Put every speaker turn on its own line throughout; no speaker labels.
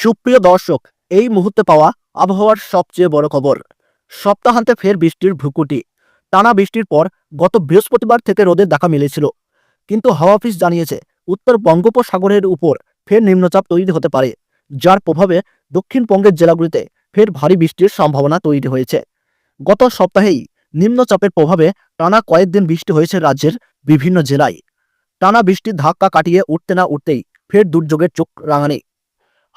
সুপ্রিয় দর্শক, এই মুহূর্তে পাওয়া আবহাওয়ার সবচেয়ে বড় খবর। সপ্তাহান্তে ফের বৃষ্টির ভ্রুকুটি। টানা বৃষ্টির পর গত বৃহস্পতিবার থেকে রোদের দেখা মিলেছিল। কিন্তু হাওয়া অফিস জানিয়েছে, উত্তর বঙ্গোপসাগরের উপর ফের নিম্নচাপ তৈরি হতে পারে, যার প্রভাবে দক্ষিণবঙ্গের জেলাগুলিতে ফের ভারী বৃষ্টির সম্ভাবনা তৈরি হয়েছে। গত সপ্তাহেই নিম্নচাপের প্রভাবে টানা কয়েকদিন বৃষ্টি হয়েছে রাজ্যের বিভিন্ন জেলায়। টানা বৃষ্টির ধাক্কা কাটিয়ে উঠতে না উঠতেই ফের দুর্যোগের চোখ রাঙানি।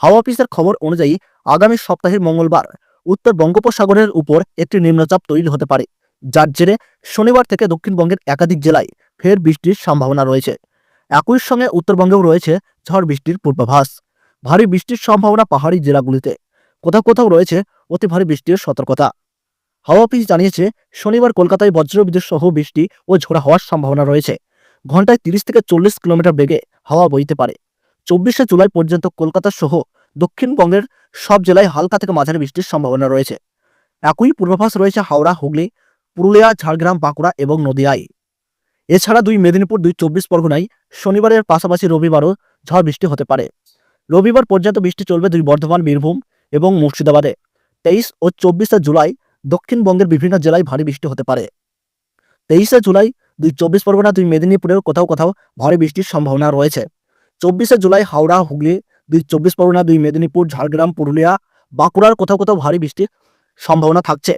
হাওয়া অফিসের খবর অনুযায়ী আগামী সপ্তাহের মঙ্গলবার উত্তর বঙ্গোপসাগরের উপর একটি নিম্নচাপ তৈরি হতে পারে, যার জেরে শনিবার থেকে দক্ষিণবঙ্গের একাধিক জেলায় ফের বৃষ্টির সম্ভাবনা রয়েছে। একই সঙ্গে উত্তরবঙ্গেও রয়েছে ঝড় বৃষ্টির পূর্বাভাস। ভারী বৃষ্টির সম্ভাবনা পাহাড়ি জেলাগুলিতে। কোথাও কোথাও রয়েছে অতি ভারী বৃষ্টির সতর্কতা। হাওয়া অফিস জানিয়েছে, শনিবার কলকাতায় বজ্রবিদ্যুৎ সহ বৃষ্টি ও ঝোড়া হওয়ার সম্ভাবনা রয়েছে। ঘন্টায় তিরিশ থেকে চল্লিশ কিলোমিটার বেগে হাওয়া বইতে পারে। চব্বিশে জুলাই পর্যন্ত কলকাতা সহ দক্ষিণবঙ্গের সব জেলায় হালকা থেকে মাঝারি বৃষ্টির সম্ভাবনা রয়েছে। একই পূর্বাভাস রয়েছে হাওড়া, হুগলি, পুরুলিয়া, ঝাড়গ্রাম, বাঁকুড়া এবং নদিয়ায়। এছাড়া দুই মেদিনীপুর, দুই চব্বিশ পরগনায় শনিবারের পাশাপাশি রবিবারও ঝড় বৃষ্টি হতে পারে। রবিবার পর্যন্ত বৃষ্টি চলবে দুই বর্ধমান, বীরভূম এবং মুর্শিদাবাদে। তেইশ ও চব্বিশে জুলাই দক্ষিণবঙ্গের বিভিন্ন জেলায় ভারী বৃষ্টি হতে পারে। তেইশে জুলাই দুই চব্বিশ পরগনা, দুই মেদিনীপুরেও কোথাও কোথাও ভারী বৃষ্টির সম্ভাবনা রয়েছে। চব্বিশে জুলাই হাওড়া, হুগলি, দুই চব্বিশ পরগনা, দুই মেদিনীপুর, ঝাড়গ্রাম, পুরুলিয়া, বাঁকুড়ার কোথাও কোথাও ভারী বৃষ্টির সম্ভাবনা থাকছে।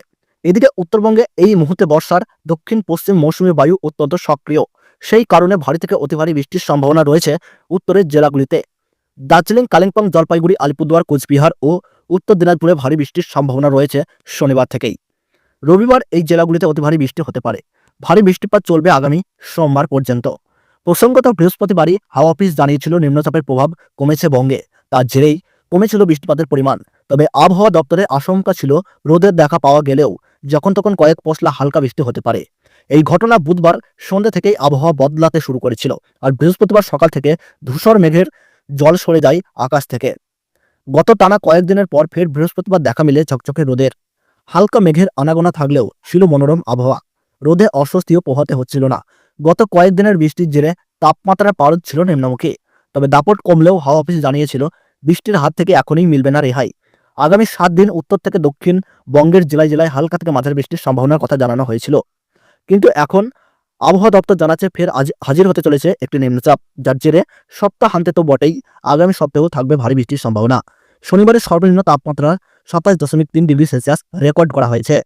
এদিকে উত্তরবঙ্গে এই মুহূর্তে বর্ষার দক্ষিণ, পশ্চিম মৌসুমী বায়ু অত্যন্ত সক্রিয়। সেই কারণে ভারী থেকে অতি ভারী বৃষ্টির সম্ভাবনা রয়েছে উত্তরের জেলাগুলিতে। দার্জিলিং, কালিম্পং, জলপাইগুড়ি, আলিপুরদুয়ার, কোচবিহার ও উত্তর দিনাজপুরে ভারী বৃষ্টির সম্ভাবনা রয়েছে শনিবার থেকেই। রবিবার এই জেলাগুলিতে অতি ভারী বৃষ্টি হতে পারে। ভারী বৃষ্টিপাত চলবে আগামী সোমবার পর্যন্ত। প্রসঙ্গত বৃহস্পতিবারই হাওয়া অফিস জানিয়েছিল নিম্নচাপের প্রভাব কমেছে বঙ্গে। তার জেরেই কমেছিল বৃষ্টিপাতের পরিমাণ। তবে আবহাওয়া দপ্তরের আশঙ্কা ছিল রোদের দেখা পাওয়া গেলেও যখন তখন কয়েক পশলা হালকা বৃষ্টি হতে পারে। এই ঘটনা বুধবার সন্ধ্যে থেকেই আবহাওয়া বদলাতে শুরু করেছিল আর বৃহস্পতিবার সকাল থেকে ধূসর মেঘের জল সরে যায় আকাশ থেকে। গত টানা কয়েকদিনের পর ফের বৃহস্পতিবার দেখা মিলে ঝকঝকে রোদের। হালকা মেঘের আনাগোনা থাকলেও ছিল মনোরম আবহাওয়া। রোদে অস্বস্তিও পোহাতে হচ্ছিল না। গত কয়েকদিনের বৃষ্টির জেরে তাপমাত্রার পারদ ছিল নিম্নমুখী। তবে দাপট কমলেও হাওয়া অফিস জানিয়েছিল, বৃষ্টির হাত থেকে এখনই মিলবে না রেহাই। আগামী সাত দিন উত্তর থেকে দক্ষিণ বঙ্গের জেলায় জেলায় হালকা থেকে মাঝারি বৃষ্টির সম্ভাবনার কথা জানানো হয়েছিল। কিন্তু এখন আবহাওয়া দপ্তর জানাচ্ছে ফের আজ- হাজির হতে চলেছে একটি নিম্নচাপ, যার জেরে সপ্তাহ সপ্তাহান্তে তো বটেই, আগামী সপ্তাহেও থাকবে ভারী বৃষ্টির সম্ভাবনা। শনিবারের সর্বনিম্ন তাপমাত্রা সাতাশ দশমিক তিন ডিগ্রি সেলসিয়াস রেকর্ড করা হয়েছে।